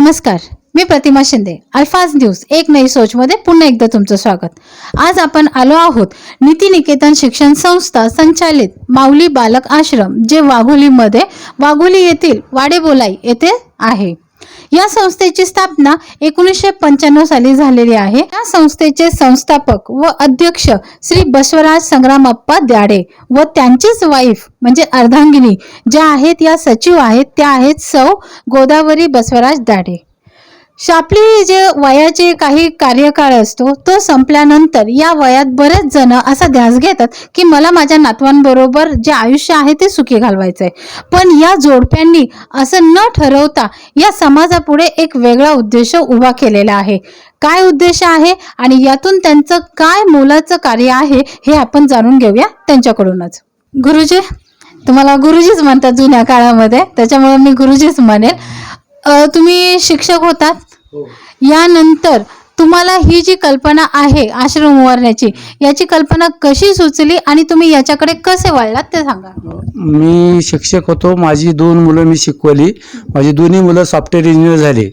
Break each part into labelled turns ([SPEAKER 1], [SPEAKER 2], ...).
[SPEAKER 1] नमस्कार मी प्रतिमा शिंदे अल्फाज न्यूज एक नई सोचमध्ये पुन्हा एकदा तुमचं स्वागत. आज आपण आलो आहोत नीती निकेतन शिक्षण संस्था संचालित माऊली बालक आश्रम जे वाघोलीमध्ये वाघोली येथील वाडेबोलाई येथे आहे. या संस्थेची स्थापना एकोणीसशे पंच्याण्णव साली झालेली आहे. या संस्थेचे संस्थापक व अध्यक्ष श्री बसवराज संग्रामप्पा द्याडे व त्यांचीच वाईफ म्हणजे अर्धांगिनी ज्या आहेत या सचिव आहेत त्या आहेत सौ गोदावरी बसवराज दाडे आपली जे वयाचे काही कार्यकाळ असतो तो संपल्यानंतर या वयात बरेच जण असा ध्यास घेतात की मला माझ्या नातवांबरोबर जे आयुष्य आहे ते सुखी घालवायचं आहे पण या जोडप्यांनी असं न ठरवता या समाजापुढे एक वेगळा उद्देश उभा केलेला आहे. काय उद्देश आहे आणि यातून त्यांचं काय मोलाचं कार्य आहे हे आपण जाणून घेऊया त्यांच्याकडूनच. गुरुजी तुम्हाला गुरुजीच म्हणतात जुन्या काळामध्ये त्याच्यामुळे मी गुरुजीच म्हणेल. तुम्ही शिक्षक होतात. यानंतर तुम्हाला ही जी कल्पना आहे आश्रम उभारण्याची याची कल्पना कशी सुचली आणि तुम्ही याच्याकडे कसे वळलात ते सांगा.
[SPEAKER 2] मी शिक्षक होतो माझी दोन मुलं मी शिकवली. माझी दोन्ही मुलं सॉफ्टवेअर इंजिनियर झाले.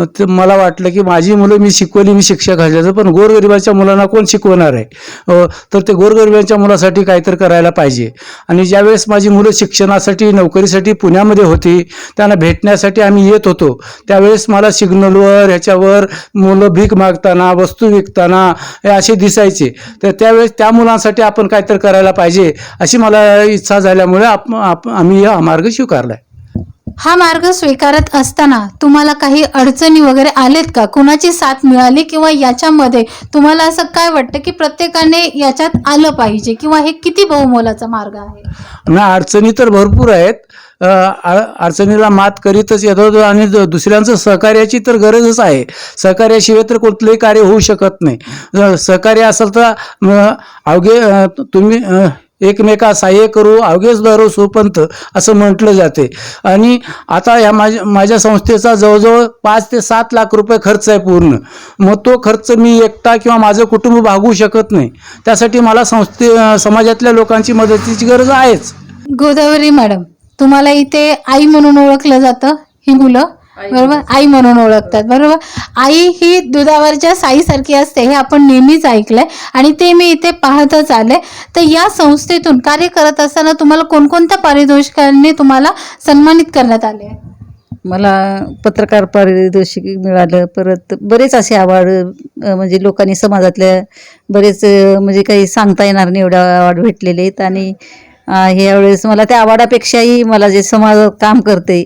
[SPEAKER 2] तर मला वाटलं की माझी मुलं मी शिकवली मी शिक्षक असल्याचं पण गोरगरिबाच्या मुलांना कोण शिकवणार आहे? अ, तर ते गोरगरिबांच्या मुलासाठी काहीतरी करायला पाहिजे. आणि ज्यावेळेस माझी मुलं शिक्षणासाठी नोकरीसाठी पुण्यामध्ये होती त्यांना भेटण्यासाठी आम्ही येत होतो. त्यावेळेस मला सिग्नलवर ह्याच्यावर मुलं भीक मागताना वस्तू विकताना हे असे दिसायचे. तर त्यावेळेस त्या मुलांसाठी आपण काहीतरी करायला पाहिजे अशी मला इच्छा झाल्यामुळे आप, आप, आम्ही हा मार्ग स्वीकारलाय.
[SPEAKER 1] हा मार्ग स्वीकारत असताना तुम्हाला काही अडचणी वगैरे आलेत का? कुणाची साथ मिळाली किंवा याच्यामध्ये तुम्हाला असं काय वाटतं की प्रत्येकाने याच्यात आलं पाहिजे किंवा हे किती बहुमोलाचा मार्ग आहे?
[SPEAKER 2] ना अडचणी तर भरपूर आहेत. अडचणीला मात करीतच येतो आणि दुसऱ्यांचं सहकार्याची तर गरजच आहे. सहकार्याशिवाय तर कुठलंही कार्य होऊ शकत नाही. सहकार्य असेल तर अवघे तुम्ही एकमेका सहाय्य करू अवघेच दरो सुपंत असं म्हटलं जाते. आणि आता ह्या माझ्या माझ्या संस्थेचा जवळजवळ पाच ते सात लाख रुपये खर्च आहे पूर्ण. मग तो खर्च मी एकटा किंवा माझं कुटुंब भागवू शकत नाही. त्यासाठी मला संस्थे समाजातल्या लोकांची मदतीची गरज आहेच.
[SPEAKER 1] गोदावरी मॅडम. तुम्हाला इथे आई म्हणून ओळखलं जातं ही मुलं. बरोबर? आई म्हणून ओळखतात. बरोबर? आई ही दुधावरच्या साईसारखी असते हे आपण नेहमीच ऐकलंय आणि ते मी इथे पाहतच आले. तर या संस्थेतून कार्य करत असताना तुम्हाला कोणकोणत्या पारितोषिकांनी तुम्हाला सन्मानित करण्यात आले?
[SPEAKER 3] मला पत्रकार पारितोषिक मिळालं परत बरेच असे अवॉर्ड म्हणजे लोकांनी समाजातल्या बरेच म्हणजे काही सांगता येणार नाही एवढे अवॉर्ड भेटलेले आहेत. आणि अ, ह्या वेळेस मला त्या अवॉर्डापेक्षाही मला जे समाजात काम करते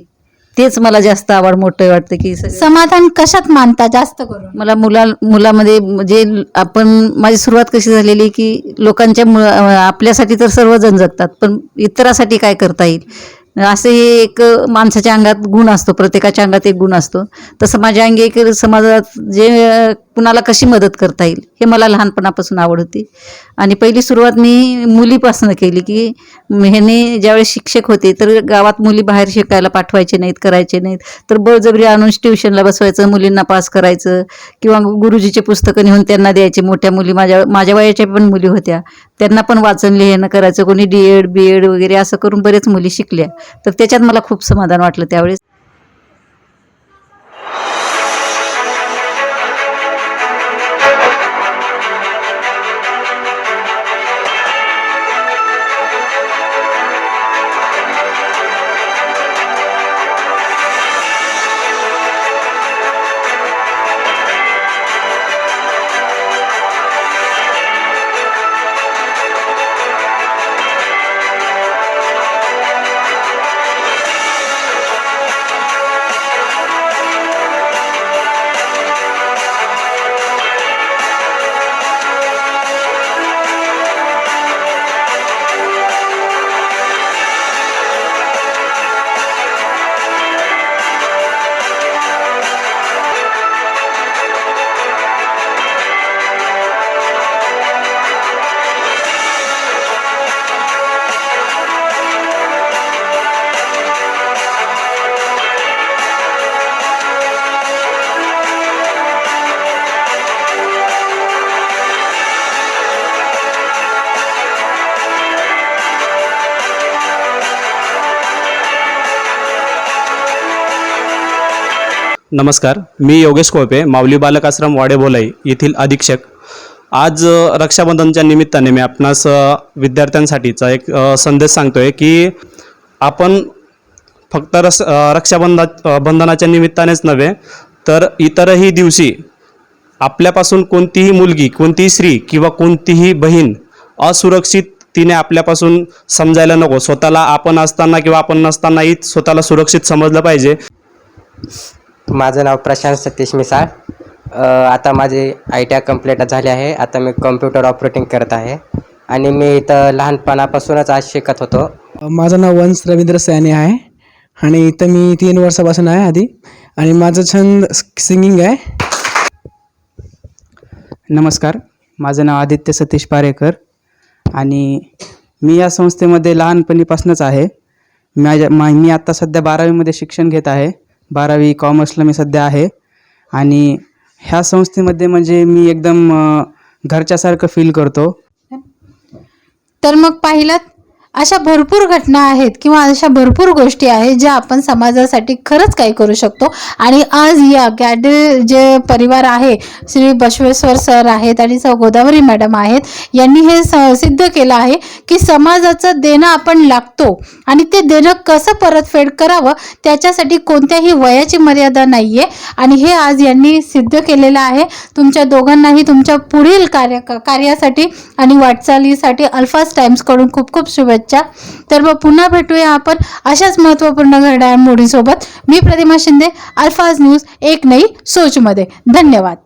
[SPEAKER 3] तेच मला जास्त आवड मोठं वाटतं की
[SPEAKER 1] समाधान कशात मानता? जास्त करून.
[SPEAKER 3] मला मुला मुलामध्ये जे आपण माझी सुरुवात कशी झालेली की लोकांच्या मु आपल्यासाठी तर सर्वजण जगतात पण इतरासाठी काय करता येईल? असं हे एक माणसाच्या अंगात गुण असतो प्रत्येकाच्या अंगात एक गुण असतो. तसं माझ्या अंगी एक समाजात जे कुणाला कशी मदत करता येईल हे मला लहानपणापासून आवड होती. आणि पहिली सुरुवात मी मुलीपासून केली की ह्याने ज्यावेळेस शिक्षक होते तर गावात मुली बाहेर शिकायला पाठवायचे नाहीत करायचे नाहीत. तर बळजबरी आणून ट्युशनला बसवायचं मुलींना पास करायचं किंवा गुरुजीचे पुस्तकं नेऊन त्यांना द्यायचे. मोठ्या मुली माझ्या माझ्या वयाच्या पण मुली होत्या. त्यांना पण वाचन लिहिणं करायचं. कोणी डी एड बी एड वगैरे असं करून बरेच मुली शिकल्या. तर त्याच्यात मला खूप समाधान वाटलं त्यावेळेस.
[SPEAKER 4] नमस्कार मी योगेश कोळपे माऊली बालक आश्रम वाडेबोलाई येथील अधीक्षक. आज रक्षाबंधनच्या निमित्ताने मी आपणास विद्यार्थ्यांसाठीचा एक संदेश संदेश सांगतोय की आपण फक्त रस रक्षाबंधा बंधनाच्या निमित्तानेच नव्हे तर इतरही दिवशी आपल्यापासून कोणतीही मुलगी कोणतीही स्त्री किंवा कोणतीही बहीण असुरक्षित तिने आपल्यापासून समजायला नको. स्वतःला आपण असताना किंवा आपण नसतानाही स्वतःला सुरक्षित समजलं पाहिजे.
[SPEAKER 5] माझं नाव प्रशांत सतीश मिसाळ. अ, आता माझे आय टी आय कंप्लीट झाले आहे. आता मी कम्प्युटर ऑपरेटिंग करत आहे. आणि मी इथं लहानपणापासूनच आज शिकत होतो.
[SPEAKER 6] माझं नाव वंश रवींद्र सैनी आहे. आणि इथं मी तीन वर्षापासून आहे आधी. आणि माझं छंद सिंगिंग आहे.
[SPEAKER 7] नमस्कार. माझं नाव आदित्य सतीश पारेकर. आणि मी या संस्थेमध्ये लहानपणीपासूनच आहे. माझ्या मा मी आत्ता सध्या बारावीमध्ये शिक्षण घेत आहे. बारावी कॉमर्सला मी सध्या आहे. आणि ह्या संस्थेमध्ये म्हणजे मी एकदम घरच्यासारखं फील करतो.
[SPEAKER 1] तर मग पाहिलात अशा भरपूर घटना आहेत किंवा अशा भरपूर गोष्टी आहेत ज्या आपण समाजासाठी खरंच काही करू शकतो. आणि आज या गॅडे जे परिवार आहे श्री बसवेश्वर सर आहेत आणि सौ गोदावरी मॅडम आहेत यांनी हे स सिद्ध केलं आहे की समाजाचं देणं आपण लागतो आणि ते देणं कसं परतफेड करावं त्याच्यासाठी कोणत्याही वयाची मर्यादा नाही आहे आणि हे आज यांनी सिद्ध केलेलं आहे. तुमच्या दोघांनाही तुमच्या पुढील कार्य कार्यासाठी आणि वाटचालीसाठी अल्फास टाइम्सकडून खूप खूप शुभेच्छा. तर मग पुन्हा भेटूया आपण अशाच महत्त्वपूर्ण घडामोडीसोबत. मी प्रतिमा शिंदे अल्फाज न्यूज एक नई सोचमध्ये. धन्यवाद.